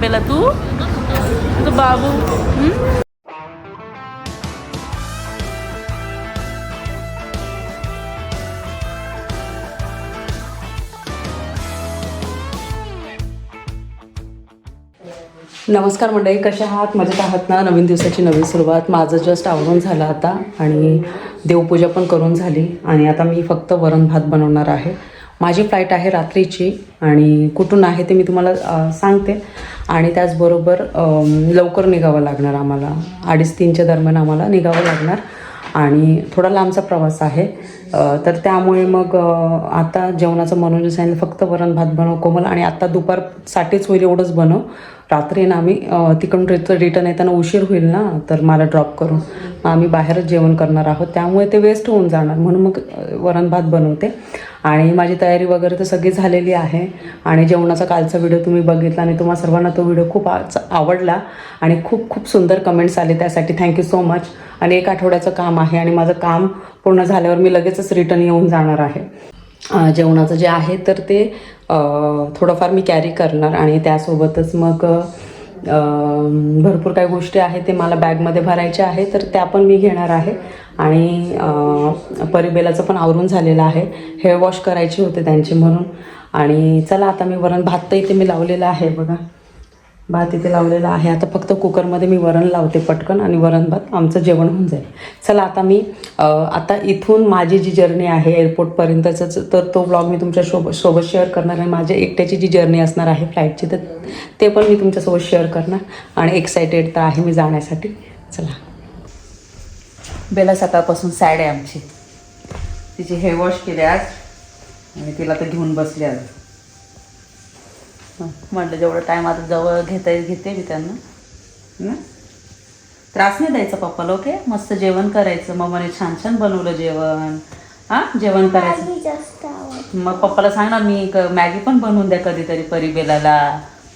Bela Tu? Do Babu? Hum? नमस्कार मंडळी कशा आहात? मजेत आहात ना? नवीन दिवसाची नवीन सुरुवात. माझं जस्ट आवरून झालं आता आणि देवपूजा पण करून झाली आणि आता मी फक्त वरण भात बनवणार आहे. माझी फ्लाईट आहे रात्रीची आणि कुठून आहे ते मी तुम्हाला सांगते. आणि त्याचबरोबर लवकर निघावं लागणार आम्हाला. अडीच तीनच्या दरम्यान आम्हाला निघावं लागणार. आणि थोडा लांबचा प्रवास आहे. तर त्यामुळे मग आता जेवणाचं मनोरंजन सांगितलं फक्त वरण भात बनव कोमल आणि आत्ता दुपारसाठीच होईल एवढंच बनव. रात्री ना आम्ही तिकडून रिट रिटर्न येताना उशीर होईल ना तर मला ड्रॉप करून. मग आम्ही बाहेरच जेवण करणार आहोत. त्यामुळे ते वेस्ट होऊन जाणार. म्हणून मग वरण भात बनवते. आणि माझी तयारी वगैरे तर सगळी झालेली आहे. आणि जेवणाचा कालचा व्हिडिओ तुम्ही बघितला आणि तुम्हाला सर्वांना तो व्हिडिओ खूप आवडला. आणि खूप खूप सुंदर कमेंट्स आले त्यासाठी. थँक्यू सो मच आणि एक आठवड्याचं काम आहे आणि माझं काम पूर्ण झाल्यावर मी लगेचच रिटर्न येऊन जाणार आहे. जेवणाचं जे आहे तर ते थोडंफार मी कॅरी करणार आणि त्यासोबतच मग भरपूर काही गोष्टी आहेत ते मला बॅगमध्ये भरायच्या आहे तर त्या पण मी घेणार आहे. आणि परिबेलाचं पण आवरून झालेलं आहे. हेअर वॉश करायचे होते त्यांचे म्हणून. आणि चला आता मी वरण भात तर इथे मी लावलेला आहे बघा. भात इथे लावलेला आहे. आता फक्त कुकरमध्ये मी वरण लावते पटकन आणि वरण भात. आमचं जेवण होऊन जाईल. चला आता मी आता इथून माझी जी जर्नी आहे एअरपोर्टपर्यंतचं तर तो ब्लॉग मी तुमच्यासोबत सोबत शेअर करणार आहे. माझ्या एकट्याची जी जर्नी असणार आहे फ्लाईटची तर ते पण मी तुमच्यासोबत शेअर करणार. आणि एक्सायटेड तर आहे मी जाण्यासाठी. चला. बेला सकाळपासून सॅड आहे आमची. तिची हेअर वॉश केली आज. आणि तिला तर घेऊन बसली आज. म्हटलं जेवढं टाईम आता जवळ घेता येईल घेते मी त्यांना. हं? त्रास नाही द्यायचा पप्पाला ओके मस्त जेवण करायचं. मम्माने छान छान बनवलं जेवण. हां? जेवण करायचं. मॅगी पप्पाला सांग ना मी मॅगी पण बनवून द्या कधीतरी परिबेलाला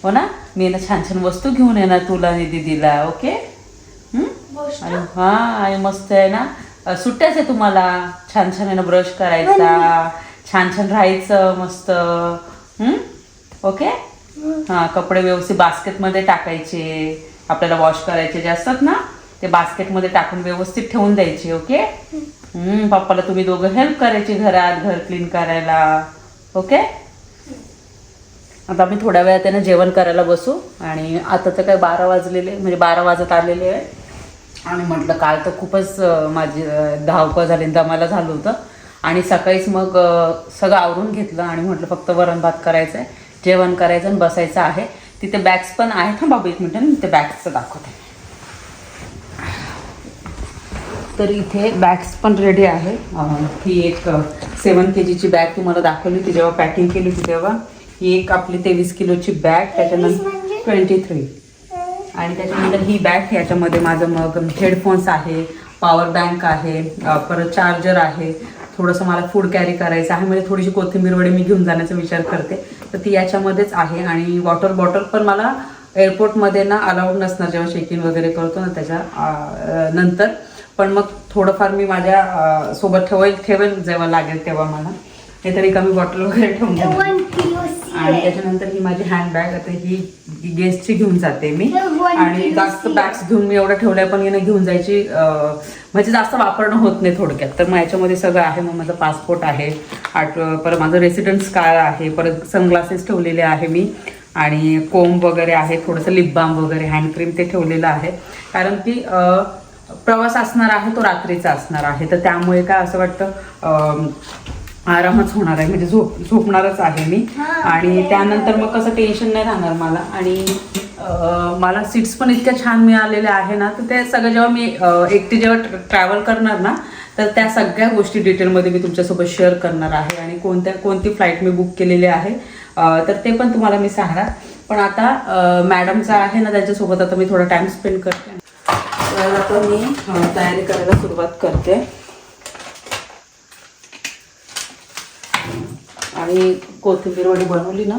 हो ना? मी ना छान छान वस्तू घेऊन येणार तुला आणि दीदीला ओके हं? आणि हा आणि मस्त आहे ना? सुट्ट्याच आहे तुम्हाला. छान छान आहे ना ब्रश करायचा. छान छान राहायचं मस्त. हं? ओके हा कपडे व्यवस्थित बास्केटमध्ये टाकायचे आपल्याला वॉश करायचे जे असतात ना ते बास्केटमध्ये टाकून व्यवस्थित ठेवून द्यायचे ओके? हम्म पप्पाला तुम्ही दोघं हेल्प करायची घरात घर क्लीन करायला ओके? आता आम्ही थोड्या वेळात त्यांना जेवण करायला बसू आणि आता तर काय बारा वाजलेले म्हणजे बारा वाजत आलेले आहे. आणि म्हटलं काल तर खूपच माझी धावपळ झाली दमाला झालं होतं. आणि सकाळीच मग सगळं आवरून घेतलं आणि म्हटलं फक्त वरण भात करायचं आहे जेवण करायचं आणि बसायचं आहे. तिथे बॅग्स पण आहेत. हा बाबू एक मिनिट मी ते बॅग्सचं दाखवते. तर इथे बॅग्स पण रेडी आहे ही एक सेवन के जीची बॅग तुम्हाला दाखवली होती जेव्हा पॅकिंग केली होती तेव्हा. ही एक आपली तेवीस किलोची बॅग त्याच्यानंतर म्हणजे? ट्वेंटी थ्री आणि त्याच्यानंतर ही बॅग याच्यामध्ये माझं मग हेडफोन्स आहे पॉवर बँक आहे परत चार्जर आहे. थोडंसं मला फूड कॅरी करायचं आहे. म्हणजे थोडीशी कोथिंबीर वडे मी घेऊन जाण्याचा विचार करते. तर ती याच्यामध्येच आहे आणि वॉटर बॉटल पण मला एअरपोर्टमध्ये ना अलाउड नसणार जेव्हा चेक इन वगैरे करतो ना त्याच्या नंतर. पण मग थोडंफार मी माझ्या सोबत ठेवेल ठेवेल जेव्हा लागेल तेव्हा मला. हे तरी कमी बॉटल वगैरे ठेवून आणि त्याच्यानंतर ही माझी हँड बॅग आता ही गेस्टची घेऊन जाते मी. आणि जास्त बॅग्स घेऊन मी एवढं ठेवलंय पण येणं घेऊन जायची म्हणजे जास्त वापरणं होत नाही थोडक्यात. तर मग याच्यामध्ये सगळं आहे मग माझं पासपोर्ट आहे आठ परत माझं रेसिडेन्स कार्ड आहे परत सनग्लासेस ठेवलेले आहे मी. आणि कोंब वगैरे आहे थोडंसं लिप बाम वगैरे हँड क्रीम ते ठेवलेलं आहे. कारण की प्रवास असणार आहे तो रात्रीचा असणार आहे. तर त्यामुळे काय असं वाटतं आरामच होणार आहे. म्हणजे झोप झोपणारच आहे मी. आणि त्यानंतर मग कसं टेन्शन नाही राहणार मला. आणि मला सीट्स पण इतक्या छान मिळालेल्या आहे ना तर ते सगळं जेव्हा मी एकटी जेव्हा ट्रॅव्हल करणार ना तर त्या सगळ्या गोष्टी डिटेलमध्ये मी तुमच्यासोबत शेअर करणार आहे. आणि कोणत्या कोणती फ्लाईट मी बुक केलेली आहे तर ते पण तुम्हाला मी सांगणार. पण आता मॅडमचा आहे ना त्याच्यासोबत आता मी थोडा टाइम स्पेंड करते. तर आता मी तयारी करायला सुरुवात करते. आणि कोथिंबीर वडी बनवली ना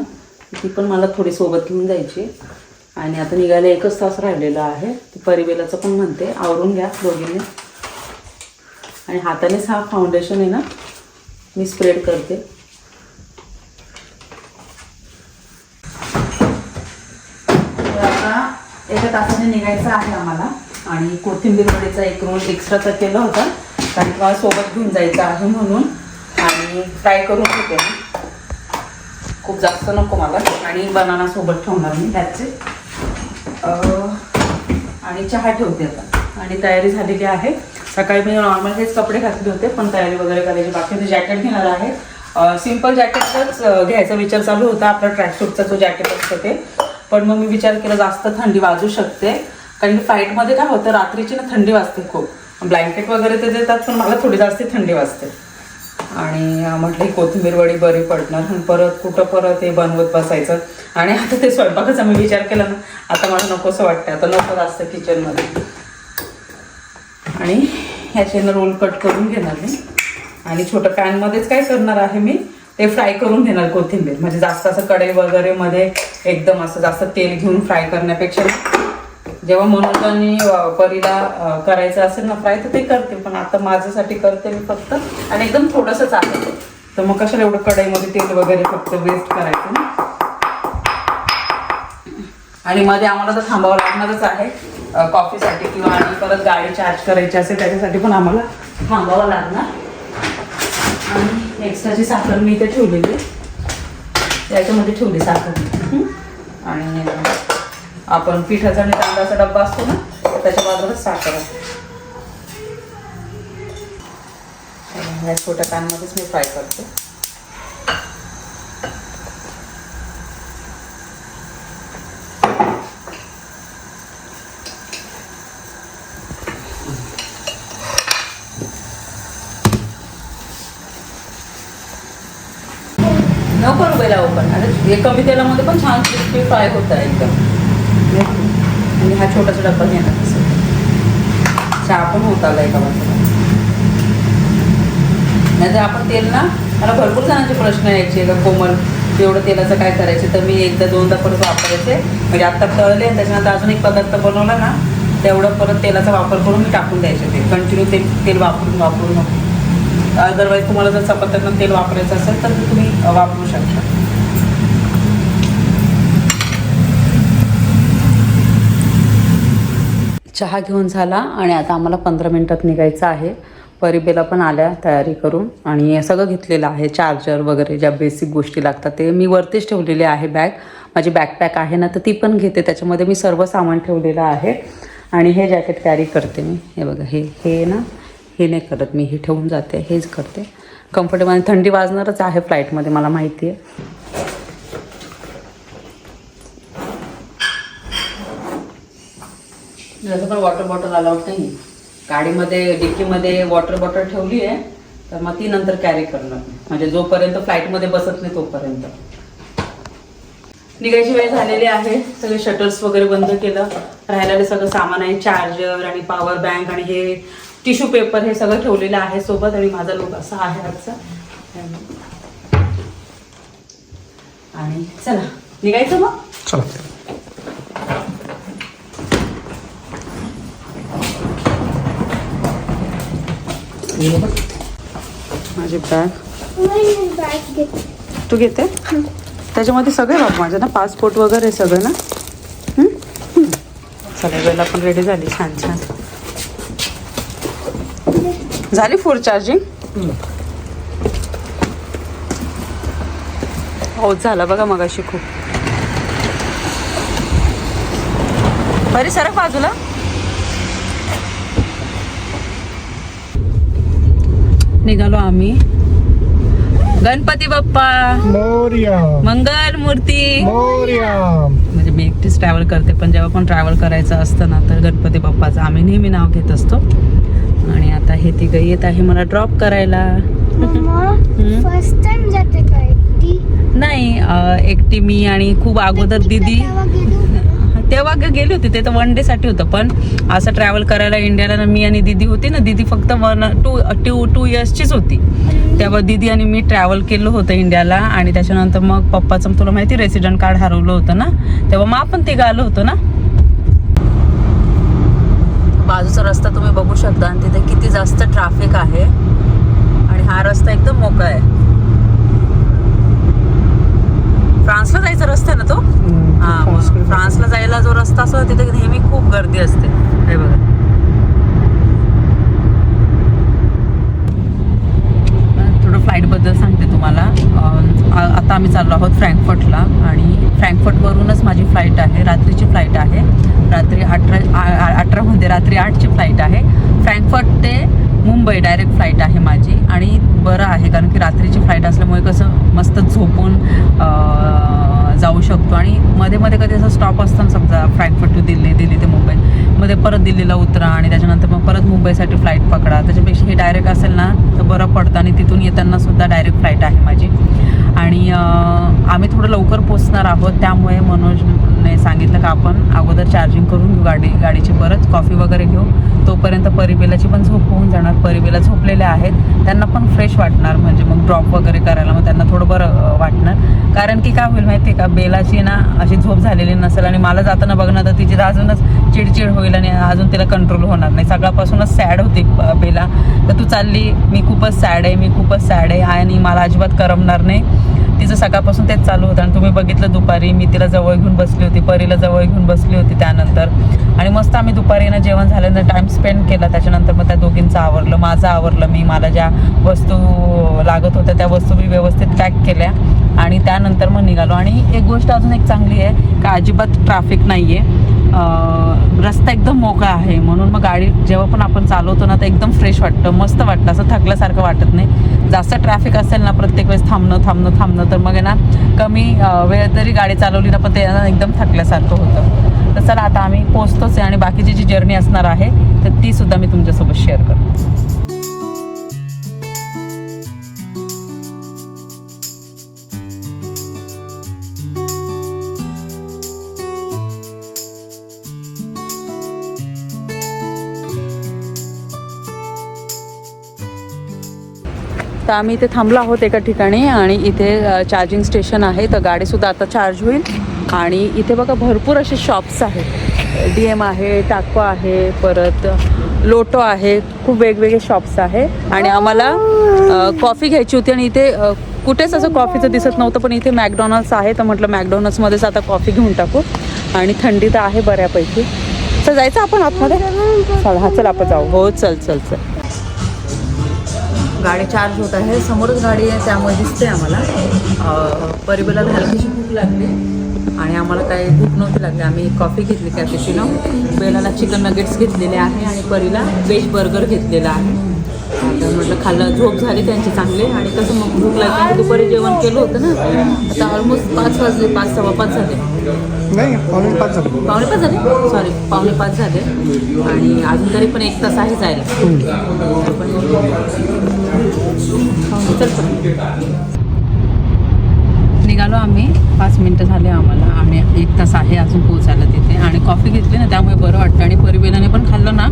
ती पण मला थोडी सोबत घेऊन जायची आणि आता निघायला एकच तास राहिलेला आहे. ती परिवेलाचं पण म्हणते आवरून घ्या दोघींनी. आणि हातानेच हा फाउंडेशन आहे ना मी स्प्रेड करते. तर एका तासाने निघायचं आहे आम्हाला. आणि कोथिंबीर वडीचा एक रोल एक्स्ट्राचा केला होता. कारण मला सोबत घेऊन जायचं आहे म्हणून. आणि फ्राय करून घेते मी. खूप जास्त नको मला. आणि बनाना सोबत ठेवणार मी त्याचे आणि चहा ठेवते आता. आणि तयारी झालेली आहे. सकाळी मी नॉर्मल हेच कपडे घातले होते पण तयारी वगैरे करायची बाकी मी जॅकेट घेणार आहे. सिंपल जॅकेटच घ्यायचा विचार चालू होता. आपला ट्रॅकसूटचा जो जॅकेट असतो ते. पण मग मी विचार केला जास्त थंडी वाजू शकते. कारण की फ्लाईटमध्ये काय होतं रात्रीची ना थंडी वाजते खूप. ब्लँकेट वगैरे ते देतात पण मला थोडी जास्त थंडी वाजते. आणि म्हटली म्हटलं कोथिंबीर वडी बरी पडणार. आणि परत कुठं परत हे बनवत बसायचं. आणि आता ते स्वयंपाकाचा मी विचार केला ना आता मला नकोसं वाटतं आता नको असतं किचनमध्ये आणि ह्याच्यानं रोल कट करून घेणार मी. आणि छोटं पॅनमध्येच काय करणार आहे मी ते फ्राय करून घेणार कोथिंबीर. म्हणजे जास्त असं कढई वगैरे मध्ये एकदम असं जास्त तेल घेऊन फ्राय करण्यापेक्षा जेव्हा म्हणून त्यांनी परीला करायचं असेल ना फ्राय तर ते करते. पण आता माझ्यासाठी करते मी फक्त. आणि एकदम थोडंसं आहे तर मग कशाला एवढं कढईमध्ये तेल वगैरे फक्त वेस्ट करायचं ना? आणि मध्ये आम्हाला तर थांबावं लागणारच आहे. कॉफीसाठी किंवा आणि परत गाडी चार्ज करायची असेल त्याच्यासाठी पण आम्हाला थांबावं लागणार. आणि एक्स्ट्राची साखर मी इथे ठेवलेली त्याच्यामध्ये ठेवली साखर. आणि आपण पिठाचा आणि तांदळाचा डब्बा असतो ना त्याच्या बाजूलाच साखर आहे या छोट्या पॅनमध्येच मी फ्राय करते. न करू पहिला पण. आणि हे कमी तेलामध्ये पण छान क्रिस्पी फ्राय होत आहे एकदम आणि हा छोटासा डब्बा घेणार तसं चहा पण होत आला एका बाजूला. नाहीतर आपण तेल ना मला भरपूर जणांचे प्रश्न यायचे का कोमल एवढं तेलाचं काय करायचं? तर मी एकदा दोनदा परत वापरायचे. म्हणजे आत्ता तळले आणि त्याच्यानंतर अजून एक पदार्थ बनवला ना तेवढं परत तेलाचा वापर करून मी टाकून द्यायचे ते. कंटिन्यू ते तेल वापरून वापरून. नको अदरवाईज तुम्हाला जर चपात्यांना तेल वापरायचं असेल तर ते तुम्ही वापरू शकता. चहा घेऊन झाला आणि आता आम्हाला पंधरा मिनटात निघायचं आहे. परिबेला पण आल्या तयारी करून आणि सगळं घेतलेलं आहे चार्जर वगैरे ज्या बेसिक गोष्टी लागतात ते मी वरतीच ठेवलेले आहे बॅग माझी बॅकपॅक आहे ना तर ती पण घेते. त्याच्यामध्ये मी सर्व सामान ठेवलेलं आहे आणि हे जॅकेट कॅरी करते मी. हे बघा हे हे ना हे नाही करत मी. हे ठेवून जाते हेच करते. कम्फर्टेबल थंडी वाजणारच आहे फ्लाईटमध्ये मला माहिती आहे म्हणजे जसं पण वॉटर बॉटल अलाउड नाही गाडीमध्ये डिक्कीमध्ये वॉटर बॉटल ठेवली आहे तर मग ती नंतर कॅरी करणार म्हणजे जोपर्यंत फ्लाईटमध्ये बसत नाही तोपर्यंत. निघायची वेळ झालेली आहे. सगळे शटर्स वगैरे बंद केलं. राहिलेलं सगळं सामान आहे चार्जर आणि पॉवर बँक आणि हे टिश्यू पेपर हे सगळं ठेवलेलं आहे सोबत आणि माझा लोक असा आहे आजचा. आणि चला निघायचं मग? चला. माझी बॅग तू घेते? त्याच्यामध्ये सगळे बाबा माझं ना? पासपोर्ट वगैरे सगळं ना? सगळ्या चला वेळेला पण रेडी झाली. छान छान. झाली फुल चार्जिंग पाऊस झाला बघा मग अशी खूप. बरी सरक बाजूला. निघालो आम्ही. गणपती बाप्पा. मोर्या. मंगल मूर्ती. मोर्या. म्हणजे मी एकटीच ट्रॅव्हल करते पण जेव्हा पण ट्रॅव्हल करायचं असतं ना तर गणपती बाप्पाचं आम्ही नेहमी नाव घेत असतो. आणि आता हे तिघं येत आहे मला ड्रॉप करायला. हम्म. फर्स्ट टाइम जाते काय ती नाही एकटी मी आणि खूप अगोदर दिदी. तेव्हा गेले गेली होती ते तर वन डे साठी होतं. पण असं ट्रॅव्हल करायला इंडियाला ना मी आणि दिदी होती ना दिदी फक्त वन टू टू टू इयर्सचीच होती. तेव्हा दिदी आणि मी ट्रॅव्हल केलं होतं इंडियाला आणि त्याच्यानंतर मग पप्पाचं तुला माहिती रेसिडेंट कार्ड हरवलं होतं ना? तेव्हा मग आपण ते आलो होतो ना? बाजूचा रस्ता तुम्ही बघू शकता आणि तिथे किती जास्त ट्रॅफिक आहे. आणि हा रस्ता एकदम मोकळा आहे. फ्रान्सला जायचा रस्ता आहे ना तो? हा फ्रान्सला जायला जो रस्ता असतो तिथे नेहमी गर्दी असते. हे बघा. थोडं फ्लाईटबद्दल सांगते तुम्हाला. आता आम्ही चाललो आहोत फ्रँकफर्टला आणि फ्रँकफर्टवरूनच माझी फ्लाईट आहे रात्रीची फ्लाईट आहे. रात्री अठरा अठरामध्ये रात्री आठची फ्लाईट आहे. फ्रँकफर्ट ते मुंबई डायरेक्ट फ्लाईट आहे माझी आणि बरं आहे कारण की रात्रीची फ्लाईट असल्यामुळे कसं मस्त झोपून जाऊ शकतो. आणि मध्ये मध्ये कधी असं स्टॉप असतं ना समजा फ्रँकफर्ट टू दिल्ली दिल्ली ते मुंबई. मध्ये परत दिल्लीला उतरा आणि त्याच्यानंतर मग परत मुंबईसाठी फ्लाईट पकडा. त्याच्यापेक्षा हे डायरेक्ट असेल ना तर बरं पडतं. आणि तिथून येताना सुद्धा डायरेक्ट फ्लाईट आहे माझी. आणि आम्ही थोडं लवकर पोचणार आहोत. त्यामुळे मनोज नाही सांगितलं का आपण अगोदर चार्जिंग करून घेऊ गाडी गाडीची परत कॉफी वगैरे घेऊ. तोपर्यंत परिबेलाची पण झोप होऊन जाणार. परिबेला झोपलेल्या आहेत. त्यांना पण फ्रेश वाटणार. म्हणजे मग ड्रॉप वगैरे करायला मग त्यांना थोडं बरं वाटणार. कारण की काय होईल माहिती आहे का? बेलाची ना अशी झोप झालेली नसेल आणि मला जाताना बघणं तर तिची अजूनच चिडचिड होईल आणि अजून तिला कंट्रोल होणार नाही. सगळ्यापासूनच सॅड होती बेला. तर तू चालली. मी खूपच सॅड आहे मी खूपच सॅड आहे. आणि मला अजिबात करमणार नाही. तिचं सकाळपासून तेच चालू होतं आणि तुम्ही बघितलं दुपारी मी तिला जवळ घेऊन बसली होती परीला जवळ घेऊन बसली होती त्यानंतर. आणि मस्त आम्ही दुपारी ना जेवण झाल्यानंतर टाईम स्पेंड केला त्याच्यानंतर मग त्या दोघींचं आवरलं माझं आवरलं मी मला ज्या वस्तू लागत होत्या त्या वस्तू मी व्यवस्थित पॅक केल्या आणि त्यानंतर मग निघालो. आणि एक गोष्ट अजून एक चांगली आहे का अजिबात ट्रॅफिक नाही आहे रस्ता एकदम मोकळा आहे. म्हणून मग गाडी जेव्हा पण आपण चालवतो ना तर एकदम फ्रेश वाटतं. मस्त वाटतं. असं थकल्यासारखं वाटत नाही. जास्त ट्रॅफिक असेल ना प्रत्येक वेळेस थांबणं थांबणं थांबणं तर मग आहे ना कमी वेळ जरी गाडी चालवली ना पण ते ना एकदम थकल्यासारखं होतं. तर चला आता आम्ही पोचतोच आहे आणि बाकीची जी जर्नी असणार आहे तर ती सुद्धा मी तुमच्यासोबत शेअर करतो. तर आम्ही इथे थांबलो आहोत एका ठिकाणी आणि इथे चार्जिंग स्टेशन आहे. तर गाडीसुद्धा आता चार्ज होईल. आणि इथे बघा भरपूर असे शॉप्स आहेत. डी एम आहे टाको आहे परत लोटो आहे. खूप वेगवेगळे शॉप्स आहे. आणि आम्हाला कॉफी घ्यायची होती आणि इथे कुठेच असं कॉफीचं दिसत नव्हतं पण इथे मॅकडॉनल्ड्स आहे. तर म्हटलं मॅकडॉनल्ड्समध्येच आता कॉफी घेऊन टाकू. आणि थंडी तर आहे बऱ्यापैकी. तर जायचं आपण आतमध्ये? चल हा चल आपण जाऊ. हो चल चल चल. गाडी चार्ज होत आहे. समोरच गाडी आहे त्यामुळे दिसते आम्हाला. परिबेला हलकीशी भूक लागली आणि आम्हाला काही भूक नव्हती लागली. आम्ही कॉफी घेतली कॅपेचिनो बेलाला चिकन नगेट्स घेतलेले आहे आणि परीला व्हेज बर्गर घेतलेला आहे. आता म्हटलं खाल्लं झोप झाली त्यांची चांगली आणि कसं मग भूक लागली. दुपारी जेवण केलं होतं ना. आता ऑलमोस्ट पाच वाजले पाच सव्वा पाच झाले. नाही पावणे पाच झाले. पावणे पाच झाले? सॉरी पावणे पाच झाले. आणि अजून तरी पण एक तास आहे जायला. पण. हो, निघालो आम्ही. पाच मिनटं झाले आम्हाला. आणि एक तास आहे अजून पोचायला तिथे. आणि कॉफी घेतली ना त्यामुळे बरं वाटतं. आणि परिवेलाने पण खाल्लं ना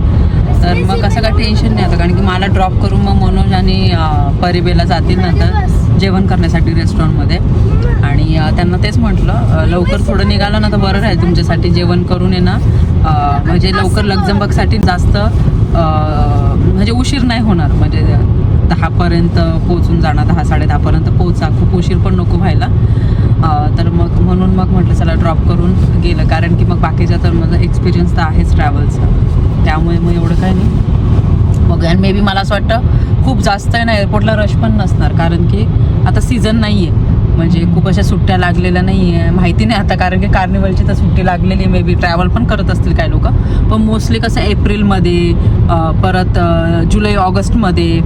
तर मग कसं काय टेन्शन नाही आता. कारण की मला ड्रॉप करून मग मनोज आणि परिवेला जातील नंतर जेवण करण्यासाठी रेस्टॉरंटमध्ये आणि त्यांना तेच म्हटलं लवकर थोडं निघालं ना तर बरं राहील तुमच्यासाठी जेवण करून ये ना म्हणजे लवकर लक्झमबर्गसाठी जास्त म्हणजे उशीर नाही होणार. म्हणजे दहापर्यंत पोचून जाणार दहा साडेदहापर्यंत पोचा खूप उशीर पण नको व्हायला. तर मग म्हणून मग म्हटलं चला ड्रॉप करून गेलं. कारण की मग बाकीच्या तर माझा एक्सपिरियन्स तर आहेच ट्रॅव्हलचा त्यामुळे मग एवढं काय नाही. मग अँड मे बी मला असं वाटतं खूप जास्त आहे ना एअरपोर्टला रश पण नसणार. कारण की आता सीझन नाही आहे म्हणजे खूप अशा सुट्ट्या लागलेल्या नाही आहे माहिती नाही आता कारण की कार्निवलची तर सुट्टी लागलेली मे बी ट्रॅव्हल पण करत असतील काही लोक. पण मोस्टली कसं एप्रिलमध्ये परत जुलै ऑगस्टमध्ये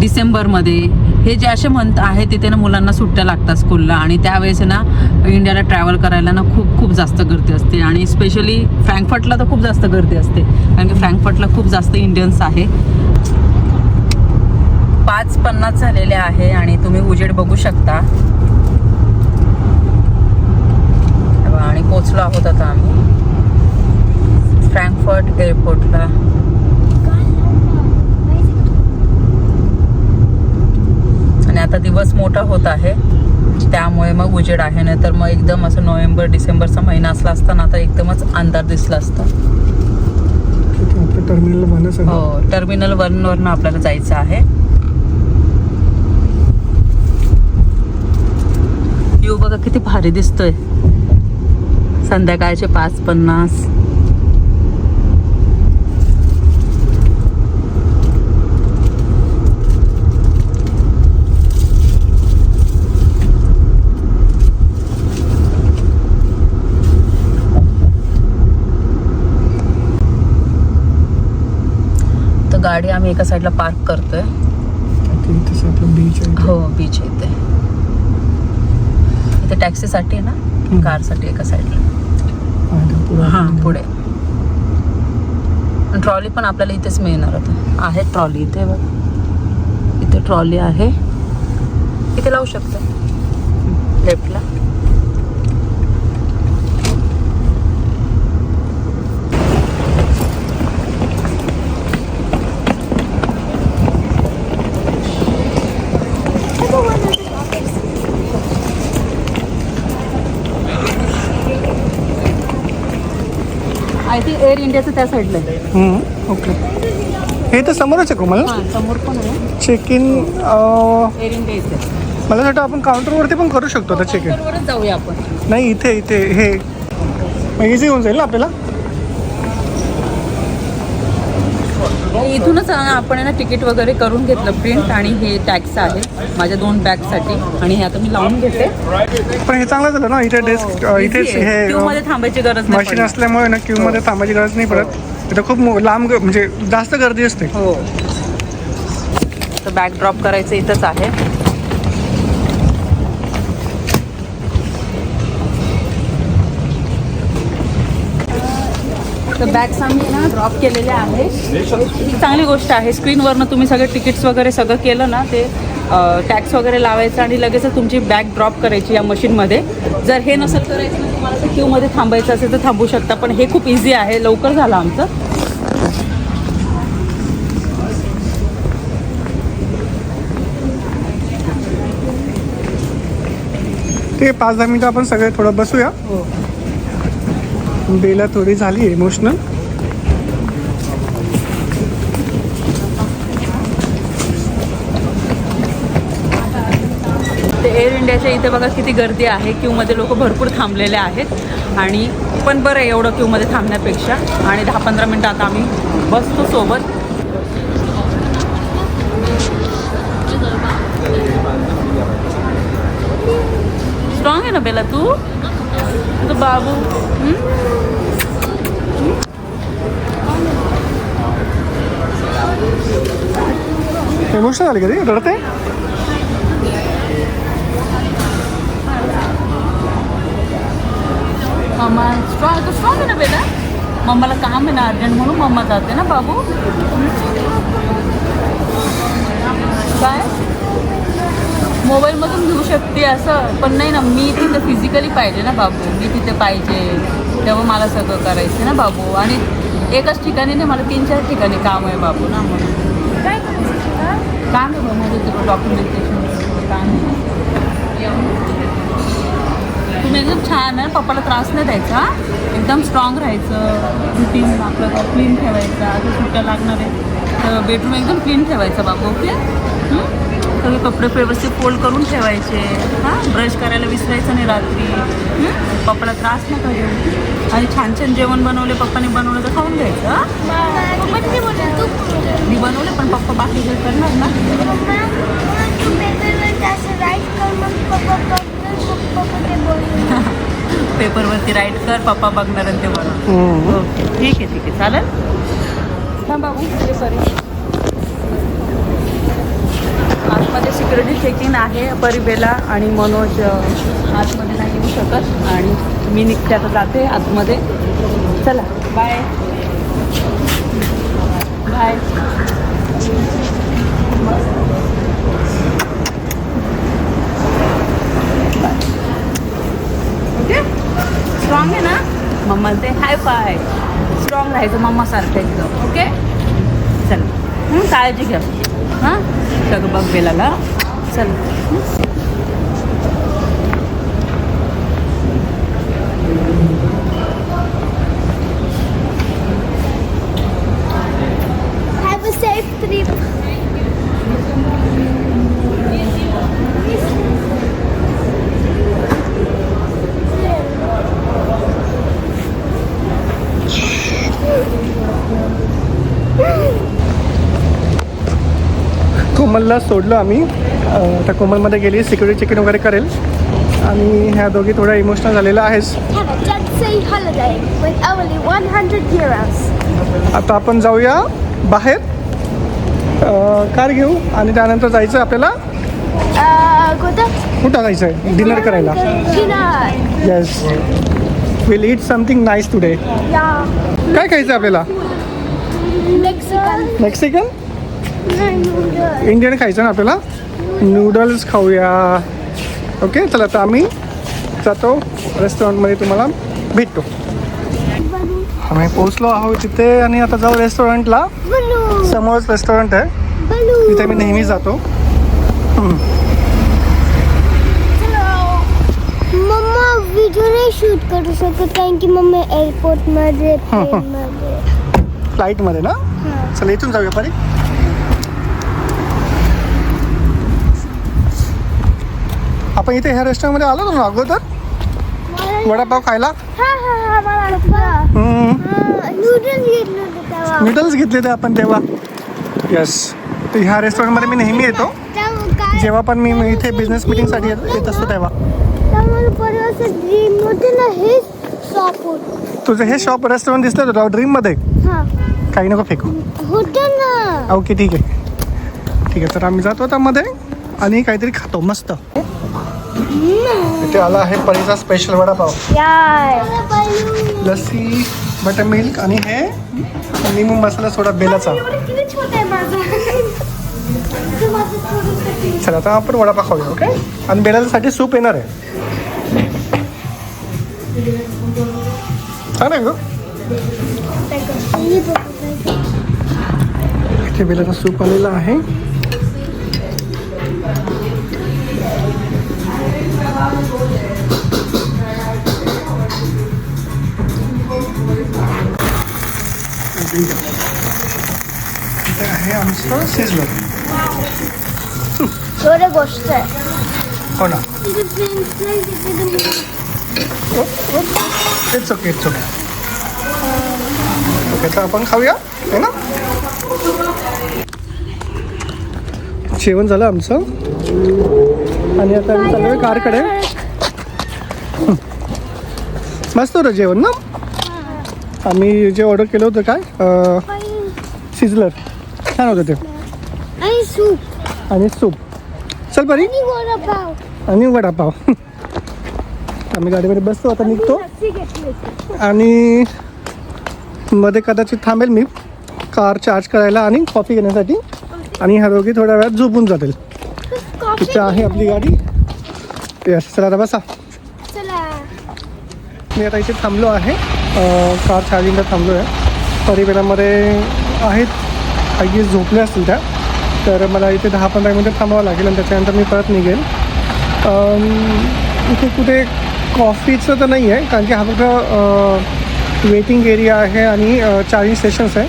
डिसेंबरमध्ये. हे जे असे म्हणत आहे तिथे ना मुलांना सुट्ट्या लागतात स्कूलला आणि त्यावेळेस ना इंडियाला ट्रॅव्हल करायला ना खूप खूप जास्त गर्दी असते आणि स्पेशली फ्रँकफर्टला तर खूप जास्त गर्दी असते. कारण की फ्रँकफर्टला खूप जास्त इंडियन्स आहे. पाच पन्नास झालेले आहे आणि तुम्ही उजेड बघू शकता. आणि पोचलो आहोत आता आम्ही. फ्रँकफर्ट एअरपोर्टला आणि आता दिवस मोठा होत आहे. त्यामुळे मग उजेड आहे. नाही तर मग एकदम असं नोव्हेंबर डिसेंबरचा महिना असला असता ना तर एकदमच अंधार दिसला असता. टर्मिनल हो टर्मिनल वन वरनं आपल्याला जायचं आहे. यू बघा किती भारी दिसतोय. संध्याकाळचे पाच पन्नास. गाडी आम्ही एका साईडला पार्क करतोय. बीच हो बीच इथे. इथे टॅक्सीसाठी आहे ना? कारसाठी एका साईडला पुढं हां पुढे. ट्रॉली पण आपल्याला इथेच मिळणार होतं आहे ट्रॉली इथे बघ. इथे ट्रॉली आहे. इथे लावू शकतो. लेफ्टला एअर इंडियाचं त्या साईडला आहे. ओके. हे तर समोरच आहे कोमल हां समोर पण आहे. चेक इन एअर इंडिया मला वाटतं आपण काउंटरवरती पण करू शकतो आता चेक इन जाऊया आपण. नाही इथे इथे हे. मग इझी होऊन जाईल ना आपल्याला? इथूनच आपण ना तिकीट वगैरे करून घेतलं प्रिंट आणि हे टॅक्स आहे. माझ्या दोन बॅगसाठी आणि हे आता मी लावून घेते. पण हे चांगलं झालं ना इथे डेस्क इथेच हे क्यू मध्ये थांबायची गरज नाही मशीन. असल्यामुळे ना क्यू मध्ये थांबायची गरज नाही पडत. इथं खूप लांब म्हणजे जास्त गर्दी असते. हो. तर बॅग ड्रॉप करायचं इथंच आहे. तर बॅग्स आम्ही ना ड्रॉप केलेल्या आहे ही चांगली गोष्ट आहे. स्क्रीनवरनं तुम्ही सगळे तिकीट्स वगैरे सगळं केलं ना ते टॅक्स वगैरे लावायचं आणि लगेचच तुमची बॅग ड्रॉप करायची या मशीनमध्ये जर हे नसेल करायचं तुम्हाला तर क्यूमध्ये थांबायचं असेल तर थांबू शकता. पण हे खूप इझी आहे. लवकर झालं आमचं. ते पाच दहा मिनिटं आपण सगळे थोडं बसूया. हो. बेला थोडी झाली इमोशनल. ते एअर इंडियाच्या इथे बघा किती गर्दी आहे. क्यूमध्ये लोक भरपूर थांबलेले आहेत. आणि पण बरं आहे एवढं क्यूमध्ये थांबण्यापेक्षा. आणि दहा पंधरा मिनटं आता आम्ही बसतो सोबत. स्ट्रॉंग आहे ना बेला तू? तू बाबू हम्म? इमोशनल झाली कधी रडते मम्मा स्ट्रॉंग तू स्ट्रॉंग आहे ना बेला मम्माला काम आहे ना अर्जंट म्हणून मम्मा जाते ना बाबू काय मोबाईलमधून घेऊ शकते असं. पण नाही ना मी तिथे फिजिकली पाहिजे ना बाबू. मी तिथे पाहिजे. तेव्हा मला सगळं करायचं ना बाबू. आणि एकाच ठिकाणी नाही मला तीन चार ठिकाणी काम आहे बाबू ना म्हणून. काय काम आहे बाबू माझं तिकडं डॉक्युमेंटेशन काम आहे. तुम्ही एकदम छान आहे पप्पाला त्रास नाही द्यायचा? एकदम स्ट्रॉंग राहायचं. रुटीन आपलं क्लीन ठेवायचं. आता सुट्ट्या लागणार आहे तर बेडरूम एकदम क्लीन ठेवायचं बाबू ओके? सगळे कपडे व्यवस्थित फोल्ड करून ठेवायचे. हां ब्रश करायला विसरायचं नाही रात्री. हं? पप्पाला त्रास नका देऊ. आणि छान छान जेवण बनवले पप्पाने बनवलं तर खाऊन घ्यायचं हा? मी बनवले पण पप्पा बाकी करणार ना? पेपरवरती राईट कर पप्पा बघणार आणि ते बनव. ओके ठीक आहे ठीक आहे. चालेल? थांब बाबू परी आतमध्ये सिक्युरिटी चेकिंग आहे परिबेला आणि मनोज आतमध्ये नाही येऊ शकत. आणि मी निघते आता जाते आतमध्ये. चला बाय बाय ओके स्ट्रॉंग आहे ना? मम्मा ते हाय फाय स्ट्रॉंग राहायचं मम्मासारखं एकदम. ओके चल. काळजी घ्या. हां सगळं बघ बेलाला चल हं? कोमलला सोडलं आम्ही. आता कोमलमध्ये गेली सिक्युरिटी चेकिंग वगैरे करेल. आणि ह्या दोघी थोड्या इमोशनल झालेल्या आहेस Have a jet say holiday with only 100 euros. आता आपण जाऊया बाहेर. कार घेऊ आणि त्यानंतर जायचं आपल्याला. कुठं जायचं आहे डिनर करायला. Dinner yes will eat something nice today या काय खायचं आपल्याला? मेक्सिकन इंडियन खायचं ना आपल्याला? नूडल्स खाऊया. ओके चला आता आम्ही जातो रेस्टॉरंटमध्ये तुम्हाला भेटतो. आम्ही पोचलो आहोत तिथे आणि आता जाऊ रेस्टॉरंटला समोरच रेस्टॉरंट आहे. तिथे मी नेहमी जातो. मम्मा व्हिडिओ नाही शूट करू शकत कारण की मम्मी एअरपोर्टमध्ये फ्लाईटमध्ये ना? चला इथून जाऊया परी. आपण इथे ह्या रेस्टॉरंटमध्ये आलो ना अगोदर? वडापाव खायला? हा हा हा. नूडल्स घेतलं ते आपण तेव्हा. येस तर ह्या रेस्टॉरंटमध्ये मी नेहमी येतो. जेव्हा पण मी इथे बिझनेस मीटिंगसाठी येत येत असतो तेव्हा. ड्रीम तुझं हे शॉप रेस्टॉरंट दिसलं होतं ड्रीममध्ये हा. काही नको फेकू. ओके ठीक आहे. ठीक आहे तर आम्ही जातो त्यामध्ये आणि काहीतरी खातो मस्त. इथे आला आहे परीचा special vada pav. Lassi butter milk आणि हे लिंबू मसाला सोडा बेलाचा. चला आता आपण वडापाव खाऊया ओके आणि बेलासाठी सूप येणार आहे. छान आहे गं? बघ. इथे बेलाचा सूप आलेला आहे. आहे आमचं छोटे गोष्ट हो ना it's okay it's okay okay तर आपण खाऊया आहे ना जेवण झालं आमचं? आणि आता आम्ही चाललोय कारकडे. मस्त होतं जेवण ना? आम्ही जे ऑर्डर केलं होतं काय? सिझलर छान होतं ते. आणि सूप. आणि सूप. चल बरी आणि वडापाव. आणि वडापाव. आम्ही गाडीमध्ये बसतो आता निघतो. आणि मध्ये कदाचित थांबेल मी. कार चार्ज करायला आणि कॉफी घेण्यासाठी. आणि ह्या दोघी थोड्या वेळात झोपून जातील. तिथे आहे आपली गाडी? येस चला आता बसा. चला. मी आता इथे थांबलो आहे. कार चार्जिंगला थांबलो आहे. परिवेणामध्ये आहेत. आई झोपल्या असतील त्या. तर मला इथे दहा पंधरा मिनटं थांबावं लागेल आणि त्याच्यानंतर मी परत निघेल. इथे कुठे कॉफीचं तर नाही आहे कारण की हा फक्त वेटिंग एरिया आहे आणि चार्जिंग स्टेशन्स आहे.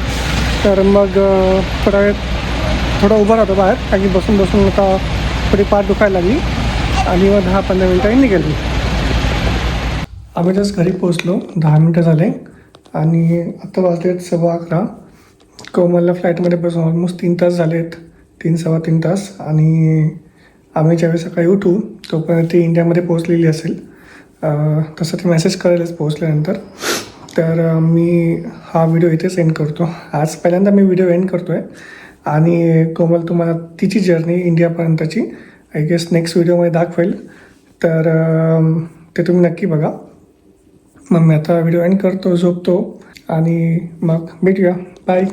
तर मग थोडा वेळ थोडं उभं राहतो बाहेर. कारण की बसून बसून आता थोडी पाठ दुखायला लागली. आणि मग दहा पंधरा मिनटांनी निघाली. आम्ही जस्ट घरी पोचलो दहा मिनटं झाले. आणि आत्ता वाजलेत सव्वा अकरा. कोमलला फ्लाईटमध्ये बसून ऑलमोस्ट तीन तास झाले आहेत तीन सव्वा तीन तास. आणि आम्ही ज्यावेळी सकाळी उठू तोपर्यंत ती इंडियामध्ये पोहोचलेली असेल. तसं ती मेसेज करेलच पोहोचल्यानंतर. तर मी हा व्हिडिओ इथे सेंड करतो. आज पहिल्यांदा मी व्हिडिओ एंड करतो आहे आणि कोमल तुम्हाला तिची जर्नी इंडियापर्यंतची आय गेस नेक्स्ट व्हिडिओमध्ये दाखवेल. तर ते तुम्ही नक्की बघा. मग मी आता व्हिडिओ एंड करतो झोपतो. आणि मग भेटूया. बाय